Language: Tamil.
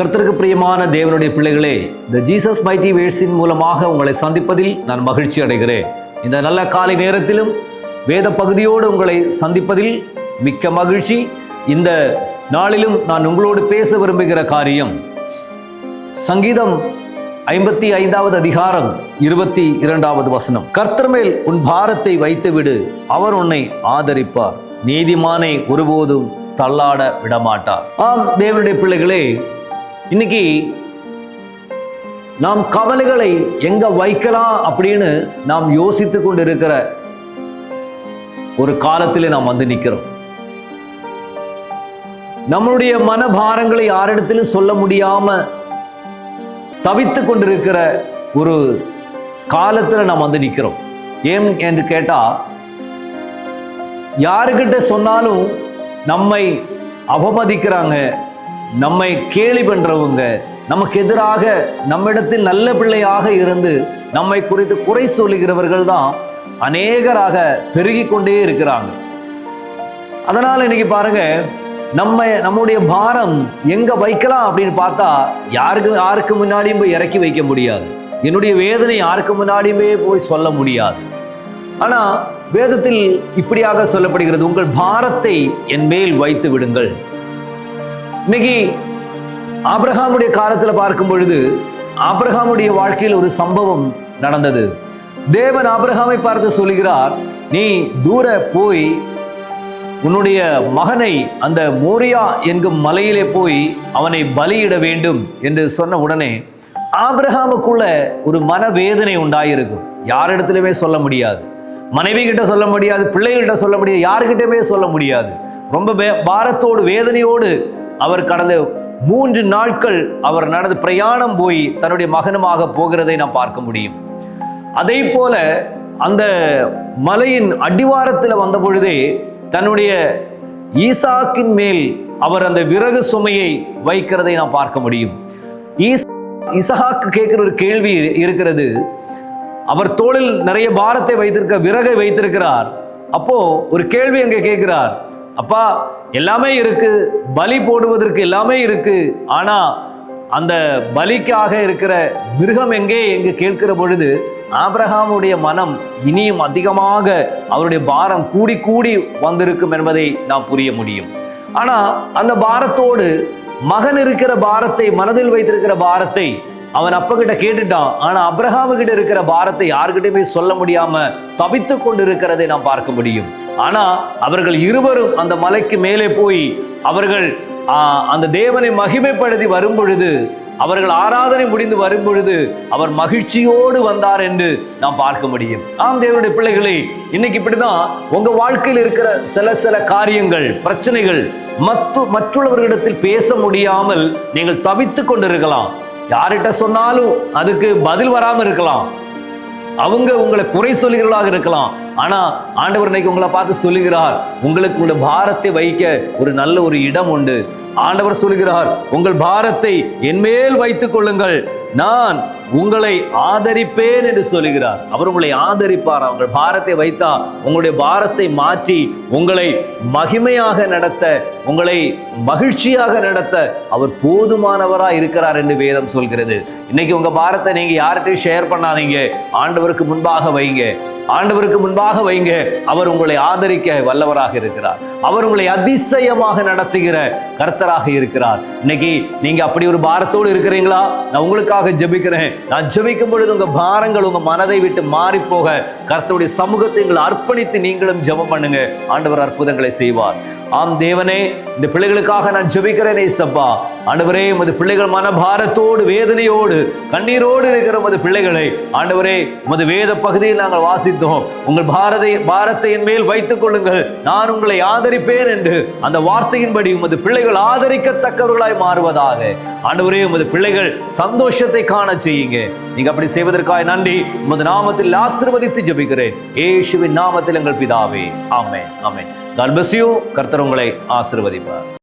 கர்த்தருக்கு பிரியமான தேவனுடைய பிள்ளைகளே இந்த ஜீசஸ் மைட்டி வேர்ஸின் மூலமாக உங்களை சந்திப்பதில் நான் மகிழ்ச்சி அடைகிறேன். இந்த நல்ல காலை நேரத்திலும் வேத பகுதியோடு உங்களை சந்திப்பதில் மிக்க மகிழ்ச்சி. இந்த நாளிலும் நான் உங்களோடு பேச விரும்புகிற காரியம் சங்கீதம் ஐம்பத்தி ஐந்தாவது அதிகாரம் இருபத்தி இரண்டாவது வசனம். கர்த்தர் மேல் உன் பாரத்தை வைத்துவிடு அவர் உன்னை ஆதரிப்பார். நீதிமானை ஒருபோதும் தள்ளாட விடமாட்டார். ஆம் தேவனுடைய பிள்ளைகளே இன்னைக்கு நாம் கவலைகளை எங்க வைக்கலாம் அப்படின்னு நாம் யோசித்து கொண்டு இருக்கிற ஒரு காலத்திலே நாம் வந்து நிற்கிறோம் நம்மளுடைய மனபாரங்களை யாரிடத்திலும் சொல்ல முடியாம தவித்து கொண்டிருக்கிற ஒரு காலத்தில் நாம் வந்து நிற்கிறோம் ஏன் என்று கேட்டால் யாருக்கிட்ட சொன்னாலும் நம்மை அவமதிக்கிறாங்க நம்மை கேலி பண்ணுறவங்க நமக்கு எதிராக நம்மிடத்தில் நல்ல பிள்ளையாக இருந்து நம்மை குறித்து குறை சொல்லுகிறவர்கள் தான் அநேகராக பெருகி கொண்டே இருக்கிறாங்க. அதனால் இன்னைக்கு பாருங்க நம்ம நம்முடைய பாரம் எங்க வைக்கலாம் அப்படின்னு பார்த்தா யாருக்கு யாருக்கு முன்னாடியும் போய் இறக்கி வைக்க முடியாது. என்னுடைய வேதனை யாருக்கு முன்னாடியுமே போய் சொல்ல முடியாது. ஆனா வேதத்தில் இப்படியாக சொல்லப்படுகிறது உங்கள் பாரத்தை என் மேல் வைத்து விடுங்கள். இன்னைக்கு ஆப்ரஹாமுடைய காலத்தில் பார்க்கும் பொழுது ஆப்ரஹாமுடைய வாழ்க்கையில் ஒரு சம்பவம் நடந்தது. தேவன் ஆப்ரஹாமை பார்த்து சொல்கிறார் நீ தூர போய் உன்னுடைய மகனை அந்த மோரியா என்கும் மலையிலே போய் அவனை பலியிட வேண்டும் என்று சொன்ன உடனே ஆபிரஹாமுக்குள்ள ஒரு மனவேதனை உண்டாயிருக்கும். யாரிடத்துலையுமே சொல்ல முடியாது. மனைவி கிட்ட சொல்ல முடியாது பிள்ளைகள்கிட்ட சொல்ல முடியாது யாருக்கிட்டயுமே சொல்ல முடியாது. ரொம்ப வே- பாரத்தோடு வேதனையோடு அவர் கடந்த மூன்று நாட்கள் அவர் நடந்து பிரயாணம் போய் தன்னுடைய மகனுமாக போகிறதை நாம் பார்க்க முடியும். அதே போல அந்த மலையின் அடிவாரத்தில் வந்த பொழுதே தன்னுடைய ஈசாக்கின் மேல் அவர் அந்த விறகு சுமையை வைக்கிறதை நாம் பார்க்க முடியும். ஈஸ் இசஹாக்கு கேட்கிற ஒரு கேள்வி இருக்கிறது. அவர் தோளில் நிறைய பாரத்தை வைத்திருக்க விறகை வைத்திருக்கிறார். அப்போ ஒரு கேள்வி அங்கே கேட்கிறார். அப்பா எல்லாமே இருக்கு பலி போடுவதற்கு எல்லாமே இருக்கு ஆனா அந்த பலிக்காக இருக்கிற மிருகம் எங்கே? என்று கேட்கிற பொழுது ஆப்ரஹாமுடைய மனம் இனியும் அதிகமாக அவருடைய பாரம் கூடி கூடி வந்திருக்கும் என்பதை நாம் புரிய முடியும். ஆனா அந்த பாரத்தோடு மகன் இருக்கிற பாரத்தை மனதில் வைத்திருக்கிற பாரத்தை அவன் அப்ப கிட்ட கேட்டுட்டான். ஆனா அப்ரஹாமு கிட்ட இருக்கிற பாரத்தை யாருக்கிட்டையுமே சொல்ல முடியாம தவித்து கொண்டு இருக்கிறதை நாம் பார்க்க முடியும். ஆனா அவர்கள் இருவரும் அந்த மலைக்கு மேலே போய் அவர்கள் அந்த தேவனை மகிமைப்படுத்தி வரும் பொழுது அவர்கள் ஆராதனை முடிந்து வரும் பொழுது அவர் மகிழ்ச்சியோடு வந்தார் என்று நாம் பார்க்க முடியும். ஆம் தேவனுடைய பிள்ளைகளே இன்னைக்கு இப்படிதான் உங்க வாழ்க்கையில் இருக்கிற சில சில காரியங்கள் பிரச்சனைகள் மத்து மற்றுள்ளவர்களிடத்தில் பேச முடியாமல் நீங்கள் தவித்து கொண்டிருக்கலாம். யார்கிட்ட சொன்னாலும் அதுக்கு பதில் வராமல் இருக்கலாம். அவங்க உங்களை குறை சொல்லுகிறவர்களாக இருக்கலாம். ஆனா ஆண்டவர் இன்னைக்கு உங்களை பார்த்து சொல்லுகிறார் உங்களுக்கு உள்ள பாரத்தை வைக்க ஒரு நல்ல ஒரு இடம் உண்டு. ஆண்டவர் சொல்லுகிறார் உங்கள் பாரத்தை என்மேல் வைத்துக் கொள்ளுங்கள். நான் உங்களை ஆதரிப்பேன் என்று சொல்லுகிறார். அவர் உங்களை ஆதரிப்பார்? உங்கள் பாரத்தை வைத்தா உங்களுடைய பாரத்தை மாற்றி உங்களை மகிமையாக நடத்த உங்களை மகிழ்ச்சியாக நடத்த அவர் போதுமானவராக இருக்கிறார் என்று வேதம் சொல்கிறது. இன்னைக்கு உங்க பாரத்தை நீங்க யார்கிட்டையும் ஷேர் பண்ணாதீங்க. ஆண்டவருக்கு முன்பாக வைங்க. ஆண்டவருக்கு முன்பாக வைங்க. அவர் உங்களை ஆதரிக்க வல்லவராக இருக்கிறார். அவர் உங்களை அதிசயமாக நடத்துகிற கர்த்தராக இருக்கிறார். இன்னைக்கு நீங்க அப்படி ஒரு பாரத்தோடு இருக்கிறீங்களா? நான் உங்களுக்காக ஜெபிக்கிறேன். நான் ஜெபிக்கும் பொழுது உங்க பாரங்கள் உங்க மனதை விட்டு மாறி போக கர்த்தருடைய சமூகத்தை உங்களை அர்ப்பணித்து நீங்களும் ஜெபம் பண்ணுங்க. ஆண்டவர் அற்புதங்களை செய்வார். ஆம் தேவனே இந்த பிள்ளைகளுக்காக நான் ஜெபிக்கிறேன் சப்பா ஆண்டவரே உமது பிள்ளைகள் மனபாரத்தோடு வேதனையோடு கண்ணீரோடு இருக்கிற உமது பிள்ளைகளை. ஆண்டவரே உமது வேத பகுதியில் நாங்கள் வாசித்தோம். உங்கள் பாரதை பாரத்தை என் மேல் வைத்துக் கொள்ளுங்கள். நான் உங்களை ஆதரிப்பேன் என்று அந்த வார்த்தையின்படி உமது பிள்ளைகள் ஆதரிக்கத்தக்கவர்களாய் மாறுவதாக. ஆண்டவரே உமது பிள்ளைகள் சந்தோஷத்தை காண செய்யுங்க நீங்க அப்படி செய்வதற்காக நன்றி. உமது நாமத்தில் ஆசீர்வதித்து ஜபிக்கிறேன். ஏசுவின் நாமத்தில் எங்கள் பிதாவே. ஆமே ஆமே God bless you. கர்த்தர் உங்களை ஆசீர்வதிப்பார்.